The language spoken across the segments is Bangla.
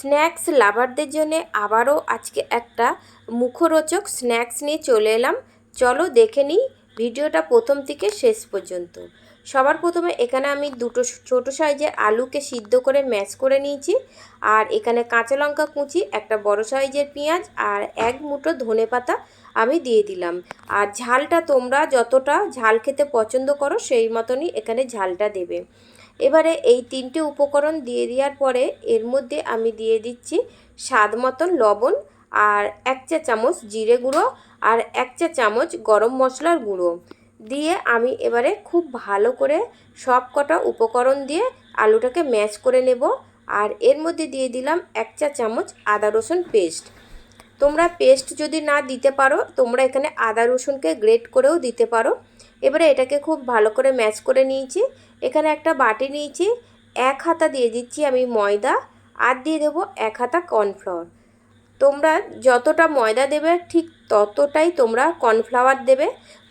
স্ন্যাক্স লাভারদের জন্য আবারও আজকে একটা মুখরোচক স্ন্যাক্স নিয়ে চলে এলাম। চলো দেখে নিই ভিডিওটা প্রথম থেকে শেষ পর্যন্ত। সবার প্রথমে এখানে আমি দুটো ছোট সাইজের আলুকে সিদ্ধ করে ম্যাশ করে নিয়েছি। আর এখানে কাঁচা লঙ্কা কুচি, একটা বড় সাইজের পেঁয়াজ আর এক মুঠো ধনে পাতা আমি দিয়ে দিলাম। আর ঝালটা তোমরা যতটা ঝাল খেতে পছন্দ করো সেই মতনই এখানে ঝালটা দেবে। এবারে এই তিনটে উপকরণ দিয়ে দেওয়ার পরে এর মধ্যে আমি দিয়ে দিচ্ছি স্বাদ মতন লবণ আর এক চা চামচ জিরে গুঁড়ো আর এক চা চামচ গরম মশলার গুঁড়ো। দিয়ে আমি এবারে খুব ভালো করে সব কটা উপকরণ দিয়ে আলুটাকে ম্যাশ করে নেব আর এর মধ্যে দিয়ে দিলাম এক চা চামচ আদা রসুন পেস্ট। তোমরা পেস্ট যদি না দিতে পারো, তোমরা এখানে আদা রসুনকে গ্রেট করেও দিতে পারো। এবারে এটাকে খুব ভালো করে ম্যাচ করে নিয়েছি। এখানে একটা বাটি নিয়েছি, এক হাতা দিয়ে দিচ্ছি আমি ময়দা আর দিয়ে দেবো এক হাতা কর্নফ্লাওয়ার। তোমরা যতটা ময়দা দেবে ঠিক ততটাই তোমরা কর্নফ্লাওয়ার দেবে।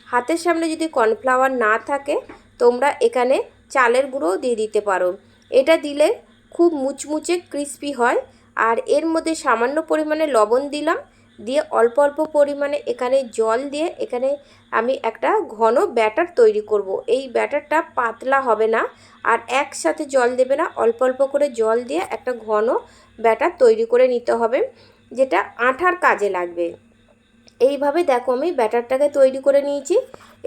হাতের সামনে যদি কর্নফ্লাওয়ার না থাকে, তোমরা এখানে চালের গুঁড়োও দিয়ে দিতে পারো। এটা দিলে খুব মুচমুচে ক্রিস্পি হয়। আর এর মধ্যে সামান্য পরিমাণে লবণ দিলাম দিয়ে অল্প অল্প পরিমাণে এখানে জল দিয়ে এখানে আমি একটা ঘন ব্যাটার তৈরি করব। এই ব্যাটারটা পাতলা হবে না আর একসাথে জল দেবে না। অল্প অল্প করে জল দিয়ে একটা ঘন ব্যাটার তৈরি করে নিতে হবে, যেটা আঠার কাজে লাগবে। এইভাবে দেখো আমি ব্যাটারটাকে তৈরি করে নিয়েছি।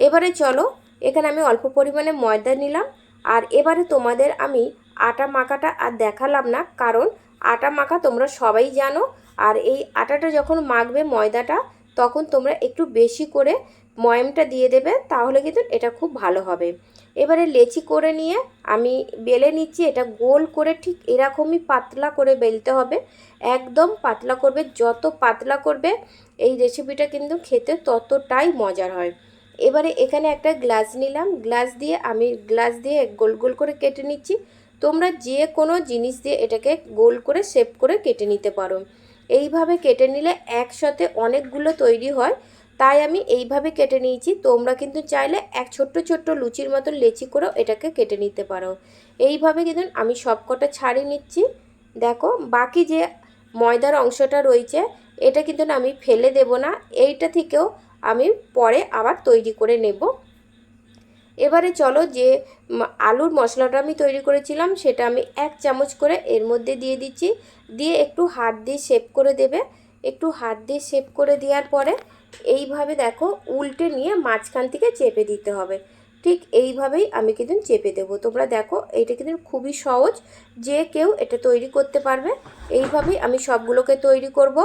এবারে চলো, এখানে আমি অল্প পরিমাণে ময়দা নিলাম। আর এবারে তোমাদের আমি আটা মাখাটা আর দেখালাম না, কারণ আটা মাখা তোমরা সবাই জানো। আর এই আটাটা যখন মাখবে ময়দাটা, তখন তোমরা একটু বেশি করে ময়মটা দিয়ে দেবে, তাহলে কিন্তু এটা খুব ভালো হবে। এবারে লেচি করে নিয়ে আমি বেলে নিচ্ছি, এটা গোল করে ঠিক এরকমই পাতলা করে বেলতে হবে। একদম পাতলা করবে, যত পাতলা করবে, এই রেসিপিটা কিন্তু খেতে ততটাই মজার হয়। এবারে এখানে একটা গ্লাস নিলাম গ্লাস দিয়ে আমি গ্লাস দিয়ে গোল গোল করে কেটে নিচ্ছি। তোমরা যে কোনো জিনিস দিয়ে এটাকে গোল করে শেপ করে কেটে নিতে পারো। এইভাবে কেটে নিলে একসাথে অনেকগুলো তৈরি হয়। তাই আমি এইভাবে কেটে নিয়েছি। তোমরা কিন্তু চাইলে এক ছোট্ট ছোট্ট লুচির মতন লেচি করেও এটাকে কেটে নিতে পারো। এইভাবে কিন্তু আমি সবকটা ছাড়িয়ে নিচ্ছি। দেখো, বাকি যে ময়দার অংশটা রয়েছে, এটা কিন্তু আমি ফেলে দেব না। এইটা থেকেও আমি পরে আবার তৈরি করে নেব। এবারে চলো যে আলুর মশলাটা আমি তৈরি করেছিলাম, সেটা আমি এক চামচ করে এর মধ্যে দিয়ে দিচ্ছি। দিয়ে একটু হাত দিয়ে শেপ করে দেবে। একটু হাত দিয়ে শেপ করে দেওয়ার পরে এইভাবে দেখো উল্টে নিয়ে মাঝখান থেকে চেপে দিতে হবে। ঠিক এইভাবেই আমি কিন্তু চেপে দেবো। তোমরা দেখো এইটা কিন্তু খুবই সহজ। যে কেউ এটা তৈরি করতে পারবে। এইভাবেই আমি সবগুলোকে তৈরি করব।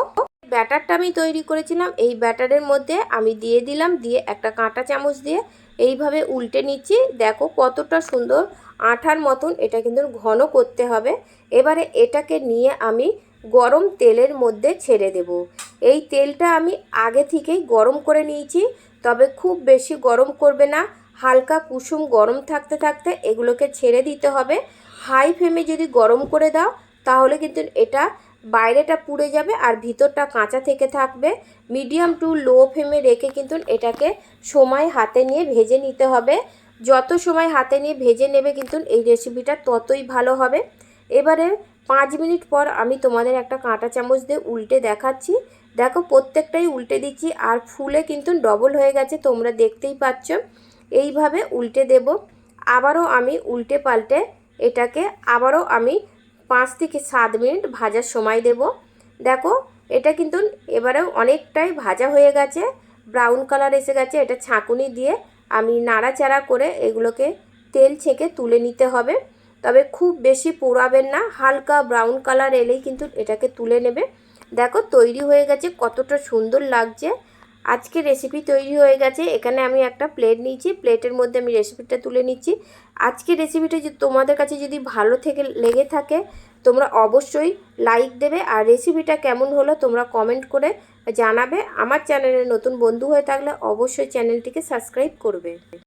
ব্যাটারটা আমি তৈরি করেছিলাম। এই ব্যাটারের মধ্যে আমি দিয়ে দিলাম, দিয়ে একটা কাঁটা চামচ দিয়ে এইভাবে উল্টে নিচ্ছি। দেখো কতটা সুন্দর আঠার মতন এটা কিন্তু ঘন করতে হবে। এবারে এটাকে নিয়ে আমি গরম তেলের মধ্যে ছেড়ে দেব। এই তেলটা আমি আগে থেকেই গরম করে নিয়েছি, তবে খুব বেশি গরম করবে না। হালকা কুসুম গরম থাকতে থাকতে এগুলোকে ছেড়ে দিতে হবে। হাই ফ্লেমে যদি গরম করে দাও, তাহলে কিন্তু এটা বাইরেটা পুড়ে যাবে আর ভিতরটা কাঁচা থেকে থাকবে। মিডিয়াম টু লো ফ্লেমে রেখে কিন্তু এটাকে সময় হাতে নিয়ে ভেজে নিতে হবে। যত সময় হাতে নিয়ে ভেজে নেবে কিন্তু এই রেসিপিটা ততই ভালো হবে। এবারে পাঁচ মিনিট পর আমি তোমাদের একটা কাঁটা চামচ দিয়ে উল্টে দেখাচ্ছি। দেখো প্রত্যেকটাই উল্টে দিচ্ছি আর ফুলে কিন্তু ডবল হয়ে গেছে, তোমরা দেখতেই পাচ্ছ। এইভাবে উল্টে দেব। আবারও আমি উল্টে পাল্টে এটাকে আবারও আমি পাঁচ থেকে সাত মিনিট ভাজার সময় দেব। দেখো, এটা কিন্তু এবারেও অনেকটাই ভাজা হয়ে গেছে ব্রাউন কালার এসে গেছে। এটা ছাঁকুনি দিয়ে আমি নাড়াচাড়া করে এগুলোকে তেল ছেঁকে তুলে নিতে হবে। তবে খুব বেশি পোড়াবেন না, হালকা ব্রাউন কালার এলেই কিন্তু এটাকে তুলে নেবে। দেখো, তৈরি হয়ে গেছে, কতটা সুন্দর লাগছে। আজকে রেসিপি তৈরি হয়ে গেছে। এখানে আমি একটা প্লেট নিয়েছি। প্লেটের মধ্যে আমি রেসিপিটা তুলে নিচ্ছি। আজকে রেসিপিটা যদি তোমাদের কাছে যদি ভালো থেকে লেগে থাকে, তোমরা অবশ্যই লাইক দেবে। আর রেসিপিটা কেমন হলো তোমরা কমেন্ট করে জানাবে। আমার চ্যানেলে নতুন বন্ধু হয়ে থাকলে অবশ্যই চ্যানেলটিকে সাবস্ক্রাইব করবে।